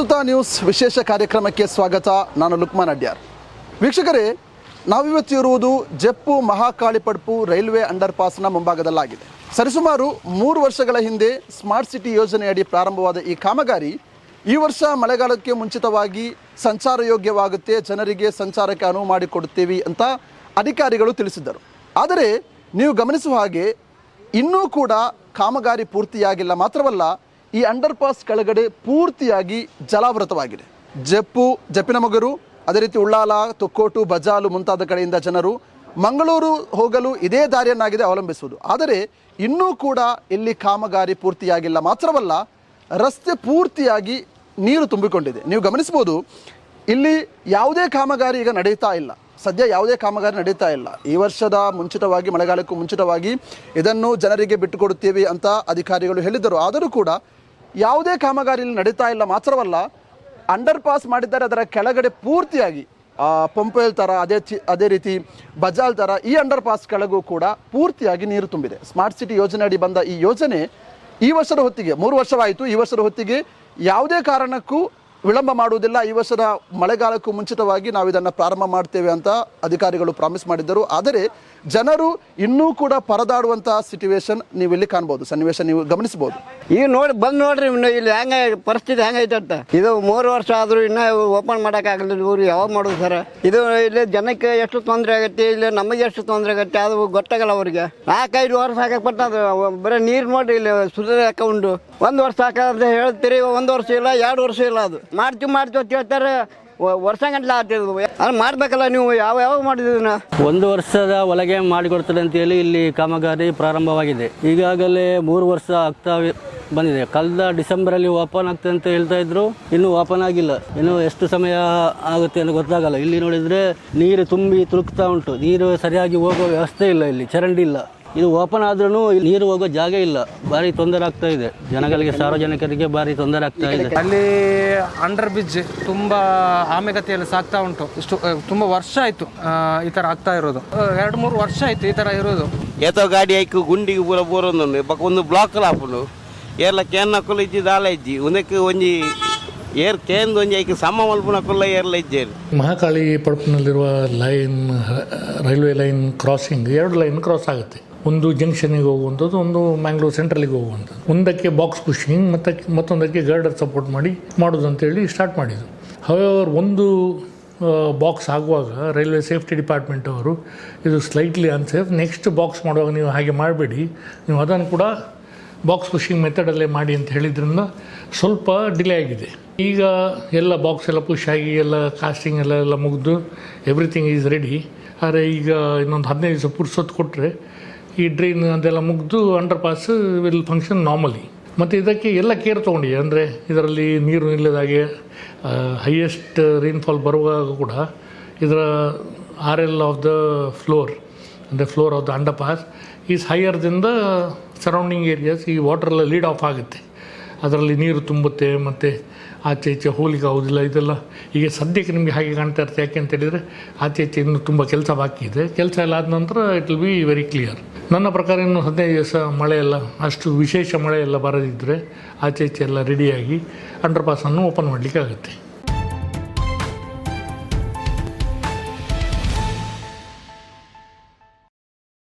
ಪ್ರಸ್ತುತ ನ್ಯೂಸ್ ವಿಶೇಷ ಕಾರ್ಯಕ್ರಮಕ್ಕೆ ಸ್ವಾಗತ. ನಾನು ಲುಕ್ಮಾನ್ ಅಡ್ಯಾರ್. ವೀಕ್ಷಕರೇ, ನಾವಿವತ್ತು ಇರುವುದು ಜಪ್ಪು ಮಹಾಕಾಳಿಪಡ್ಪು ರೈಲ್ವೆ ಅಂಡರ್ ಪಾಸ್ನ ಮುಂಭಾಗದಲ್ಲಾಗಿದೆ. ಸರಿಸುಮಾರು ಮೂರು ವರ್ಷಗಳ ಹಿಂದೆ ಸ್ಮಾರ್ಟ್ ಸಿಟಿ ಯೋಜನೆಯಡಿ ಪ್ರಾರಂಭವಾದ ಈ ಕಾಮಗಾರಿ ಈ ವರ್ಷ ಮಳೆಗಾಲಕ್ಕೆ ಮುಂಚಿತವಾಗಿ ಸಂಚಾರ ಯೋಗ್ಯವಾಗುತ್ತೆ, ಜನರಿಗೆ ಸಂಚಾರಕ್ಕೆ ಅನುವು ಮಾಡಿಕೊಡುತ್ತೇವೆ ಅಂತ ಅಧಿಕಾರಿಗಳು ತಿಳಿಸಿದ್ದರು. ಆದರೆ, ನೀವು ಗಮನಿಸುವ ಹಾಗೆ ಇನ್ನೂ ಕೂಡ ಕಾಮಗಾರಿ ಪೂರ್ತಿಯಾಗಿಲ್ಲ ಮಾತ್ರವಲ್ಲ ಈ ಅಂಡರ್ ಪಾಸ್ ಕೆಳಗಡೆ ಪೂರ್ತಿಯಾಗಿ ಜಲಾವೃತವಾಗಿದೆ. ಜಪ್ಪು ಜಪ್ಪಿನಮೊಗರು ಅದೇ ರೀತಿ ಉಳ್ಳಾಲ, ತೊಕ್ಕೋಟು, ಬಜಾಲು ಮುಂತಾದ ಕಡೆಯಿಂದ ಜನರು ಮಂಗಳೂರು ಹೋಗಲು ಇದೇ ದಾರಿಯನ್ನಾಗಿದೆ ಅವಲಂಬಿಸುವುದು. ಆದರೆ ಇನ್ನೂ ಕೂಡ ಇಲ್ಲಿ ಕಾಮಗಾರಿ ಪೂರ್ತಿಯಾಗಿಲ್ಲ. ಮಾತ್ರವಲ್ಲ, ರಸ್ತೆ ಪೂರ್ತಿಯಾಗಿ ನೀರು ತುಂಬಿಕೊಂಡಿದೆ. ನೀವು ಗಮನಿಸ್ಬೋದು ಇಲ್ಲಿ ಯಾವುದೇ ಕಾಮಗಾರಿ ಈಗ ನಡೀತಾ ಇಲ್ಲ. ಸದ್ಯ ಯಾವುದೇ ಕಾಮಗಾರಿ ನಡೀತಾ ಇಲ್ಲ. ಈ ವರ್ಷದ ಮುಂಚಿತವಾಗಿ, ಮಳೆಗಾಲಕ್ಕೂ ಮುಂಚಿತವಾಗಿ ಇದನ್ನು ಜನರಿಗೆ ಬಿಟ್ಟುಕೊಡುತ್ತೇವೆ ಅಂತ ಅಧಿಕಾರಿಗಳು ಹೇಳಿದ್ದರು. ಆದರೂ ಕೂಡ ಯಾವುದೇ ಕಾಮಗಾರಿ ಇಲ್ಲಿ ನಡೀತಾ ಇಲ್ಲ, ಮಾತ್ರವಲ್ಲ ಅಂಡರ್ ಪಾಸ್ ಮಾಡಿದ್ದಾರೆ, ಅದರ ಕೆಳಗಡೆ ಪೂರ್ತಿಯಾಗಿ ಪಂಪೇಲ್ ಥರ ಅದೇ ಚಿ- ಅದೇ ರೀತಿ ಬಜಾಲ್ ಥರ ಈ ಅಂಡರ್ ಪಾಸ್ ಕೆಳಗೂ ಕೂಡ ಪೂರ್ತಿಯಾಗಿ ನೀರು ತುಂಬಿದೆ. ಸ್ಮಾರ್ಟ್ ಸಿಟಿ ಯೋಜನೆ ಅಡಿ ಬಂದ ಈ ಯೋಜನೆ ಈ ವರ್ಷದ ಹೊತ್ತಿಗೆ, ಮೂರು ವರ್ಷವಾಯಿತು, ಈ ವರ್ಷದ ಹೊತ್ತಿಗೆ ಯಾವುದೇ ಕಾರಣಕ್ಕೂ ವಿಳಂಬ ಮಾಡುವುದಿಲ್ಲ. ಈ ವರ್ಷದ ಮಳೆಗಾಲಕ್ಕೂ ಮುಂಚಿತವಾಗಿ ನಾವು ಇದನ್ನು ಪ್ರಾರಂಭ ಮಾಡ್ತೇವೆ ಅಂತ ಅಧಿಕಾರಿಗಳು ಪ್ರಾಮಿಸ್ ಮಾಡಿದ್ದರು. ಆದರೆ ಜನರು ಇನ್ನೂ ಕೂಡ ಪರದಾಡುವಂತಹ ಸಿಚುವೇಶನ್ ನೀವು ಇಲ್ಲಿ ಕಾಣ್ಬೋದು. ಸನ್ನಿವೇಶ ನೀವು ಗಮನಿಸಬಹುದು. ಈಗ ನೋಡಿ, ಬಂದು ನೋಡ್ರಿ ಇಲ್ಲಿ ಹೆಂಗ ಪರಿಸ್ಥಿತಿ ಹೆಂಗೈತೆ ಅಂತ. ಇದು ಮೂರು ವರ್ಷ ಆದರೂ ಇನ್ನೂ ಓಪನ್ ಮಾಡೋಕ್ಕಾಗಲಿಲ್ಲ ಇವ್ರು ಯಾವಾಗ ಮಾಡೋದು ಸರ್? ಇದು ಇಲ್ಲಿ ಜನಕ್ಕೆ ಎಷ್ಟು ತೊಂದರೆ ಆಗತ್ತೆ? ಇಲ್ಲಿ ನಮಗೆ ಎಷ್ಟು ತೊಂದರೆ ಆಗತ್ತೆ? ಅದು ಗೊತ್ತಾಗಲ್ಲ ಅವ್ರಿಗೆ. ನಾಲ್ಕೈದು ವರ್ಷ ಆಗಕ್ಕೆ ಬರ್ತದೆ ಬರೀ ನೀರು ನೋಡ್ರಿ ಇಲ್ಲಿ ಸುಧಾರ ಉಂಡು ಒಂದು ವರ್ಷ ಹಾಕಂತ ಹೇಳ್ತೀರಿ, ಒಂದು ವರ್ಷ ಇಲ್ಲ, ಎರಡು ವರ್ಷ ಇಲ್ಲ ಅದು. ಮಾಡ್ತೀವಿ ಮಾಡ್ತೀವಿ ಅಂತ ಹೇಳ್ತಾರೆ ವರ್ಷ ಗಂಟ್ಲ ಆಗ್ತಿದ್ವು ಅದು ಮಾಡ್ಬೇಕಲ್ಲ ನೀವು, ಯಾವ ಯಾವ ಮಾಡಿದ್ವಿ ಒಂದು ವರ್ಷದ ಒಳಗೆ ಮಾಡಿಕೊಡ್ತಾರೆ ಅಂತೇಳಿ ಇಲ್ಲಿ ಕಾಮಗಾರಿ ಪ್ರಾರಂಭವಾಗಿದೆ. ಈಗಾಗಲೇ ಮೂರು ವರ್ಷ ಆಗ್ತಾ ಬಂದಿದೆ. ಕಳೆದ ಡಿಸೆಂಬರಲ್ಲಿ ಓಪನ್ ಆಗ್ತದೆ ಅಂತ ಹೇಳ್ತಾ ಇದ್ರು, ಇನ್ನೂ ಓಪನ್ ಆಗಿಲ್ಲ. ಇನ್ನು ಎಷ್ಟು ಸಮಯ ಆಗುತ್ತೆ ಅಂತ ಗೊತ್ತಾಗಲ್ಲ. ಇಲ್ಲಿ ನೋಡಿದ್ರೆ ನೀರು ತುಂಬಿ ತುಳುಕ್ತಾ ಉಂಟು. ನೀರು ಸರಿಯಾಗಿ ಹೋಗೋ ವ್ಯವಸ್ಥೆ ಇಲ್ಲ ಇಲ್ಲಿ, ಚರಂಡಿ ಇಲ್ಲ. ಇದು ಓಪನ್ ಆದ್ರೂ ನೀರು ಹೋಗೋ ಜಾಗ ಇಲ್ಲ. ಭಾರಿ ತೊಂದರೆ ಆಗ್ತಾ ಇದೆ. ಜನಗಳಿಗೆ ಸಾರ್ವಜನಿಕರಿಗೆ ಭಾರಿ ತೊಂದರೆ ಆಗ್ತಾ ಇದೆ. ಅಲ್ಲಿ ಅಂಡರ್ ಬ್ರಿಡ್ಜ್ ತುಂಬಾ ಆಮೆಗತಿಯಲ್ಲಿ ಸಾಕ್ತಾ ಉಂಟು. ಇಷ್ಟು ತುಂಬಾ ವರ್ಷ ಆಯ್ತು ಈ ತರ ಆಗ್ತಾ ಇರೋದು. ಎರಡು ಮೂರು ವರ್ಷ ಆಯ್ತು ಈ ತರ ಇರೋದು. ಏತೋ ಗಾಡಿ ಐಕು ಗುಂಡಿಗೆ ಪೂರ ಬೋರೊಂದು ಬಕ್ಕ ಒಂದು ಬ್ಲಾಕ್ ಆಪುಂಡು ಏರ್ಲ ಕೇನ್ ಹಾಕಲು ಇಜ್ಜಿ ದಾಲ ಇಜ್ಜಿ. ಒಂದಕ್ಕೆ ಒಂಜಿ ಏರ್ ಕೇಂದ್ ಒಂಜಿ ಐಕ್ ಸಮ ಮಲ್ಪುನ ಕೊಲ್ಲ ಏರ್ಲ ಇದ್ದೇರಿ ಮಹಾಕಾಳಿ ಪಡಪ್ನಲ್ಲಿರುವ ಲೈನ್ ರೈಲ್ವೆ ಲೈನ್ ಕ್ರಾಸಿಂಗ್ ಎರಡು ಲೈನ್ ಕ್ರಾಸ್ ಆಗುತ್ತೆ. ಒಂದು ಜಂಕ್ಷನಿಗೆ ಹೋಗುವಂಥದ್ದು, ಒಂದು ಮ್ಯಾಂಗ್ಳೂರ್ ಸೆಂಟ್ರಲಿಗೆ ಹೋಗುವಂಥದ್ದು. ಒಂದಕ್ಕೆ ಬಾಕ್ಸ್ ಪುಷಿಂಗ್ ಮತ್ತು ಮತ್ತೊಂದಕ್ಕೆ ಗರ್ಡರ್ ಸಪೋರ್ಟ್ ಮಾಡಿ ಮಾಡೋದು ಅಂತೇಳಿ ಸ್ಟಾರ್ಟ್ ಮಾಡಿದ್ದು. ಹವೆವರ್ ಒಂದು ಬಾಕ್ಸ್ ಆಗುವಾಗ ರೈಲ್ವೆ ಸೇಫ್ಟಿ ಡಿಪಾರ್ಟ್ಮೆಂಟ್ ಅವರು ಇದು ಸ್ಲೈಟ್ಲಿ ಅನ್ಸೇಫ್ ನೆಕ್ಸ್ಟ್ ಬಾಕ್ಸ್ ಮಾಡುವಾಗ ನೀವು ಹಾಗೆ ಮಾಡಬೇಡಿ. ನೀವು ಅದನ್ನು ಕೂಡ ಬಾಕ್ಸ್ ಪುಷಿಂಗ್ ಮೆಥಡಲ್ಲೇ ಮಾಡಿ ಅಂತ ಹೇಳಿದ್ರಿಂದ ಸ್ವಲ್ಪ ಡಿಲೇ ಆಗಿದೆ. ಈಗ ಎಲ್ಲ ಬಾಕ್ಸ್ ಎಲ್ಲ ಪುಷ್ ಆಗಿ, ಎಲ್ಲ ಕಾಸ್ಟಿಂಗ್ ಎಲ್ಲ ಎಲ್ಲ ಮುಗಿದು ಎವ್ರಿಥಿಂಗ್ ಈಸ್ ರೆಡಿ ಆದರೆ ಈಗ ಇನ್ನೊಂದು ಹದಿನೈದು ದಿವಸ ಪುರ್ಸೊತ್ತು ಕೊಟ್ಟರೆ ಈ ಡ್ರೈನ್ ಅದೆಲ್ಲ ಮುಗಿದು under pass will function normally ಮತ್ತು ಇದಕ್ಕೆ ಎಲ್ಲ ಕೇರ್ ತೊಗೊಂಡಿದೆ. ಅಂದರೆ ಇದರಲ್ಲಿ ನೀರು ನಿಲ್ಲದಾಗೆ ಹೈಯೆಸ್ಟ್ ರೈನ್ಫಾಲ್ ಬರುವಾಗ ಕೂಡ ಇದರ R L of the floor ಅಂದರೆ floor of the under pass is higher ದಿಂದ ಸರೌಂಡಿಂಗ್ ಏರಿಯಾಸ್ ಈ ವಾಟರ್ ಎಲ್ಲ ಲೀಡ್ ಆಫ್ ಆಗುತ್ತೆ. ಅದರಲ್ಲಿ ನೀರು ತುಂಬುತ್ತೆ, ಮತ್ತು ಆಚೆ ಈಚೆ ಹೋಗ್ಲಿಕ್ಕೆ ಆಗೋದಿಲ್ಲ ಇದೆಲ್ಲ. ಈಗ ಸದ್ಯಕ್ಕೆ ನಿಮಗೆ ಹಾಗೆ ಕಾಣ್ತಾ ಇರುತ್ತೆ. ಯಾಕೆ ಅಂತ ಹೇಳಿದರೆ ಆಚೆ ಈಚೆ ಇನ್ನೂ ತುಂಬ ಕೆಲಸ ಬಾಕಿ ಇದೆ. ಕೆಲಸ ಎಲ್ಲ ಆದ ನಂತರ it will be very clear ನನ್ನ ಪ್ರಕಾರ ಇನ್ನು ಹದಿನೈದು ದಿವಸ ಮಳೆ ಅಷ್ಟು ವಿಶೇಷ ಮಳೆ ಎಲ್ಲ ಬರದಿದ್ದರೆ ಆಚೆ ಈಚೆ ಎಲ್ಲ ರೆಡಿಯಾಗಿ ಅಂಡರ್ ಪಾಸನ್ನು ಓಪನ್ ಮಾಡಲಿಕ್ಕೆ ಆಗುತ್ತೆ.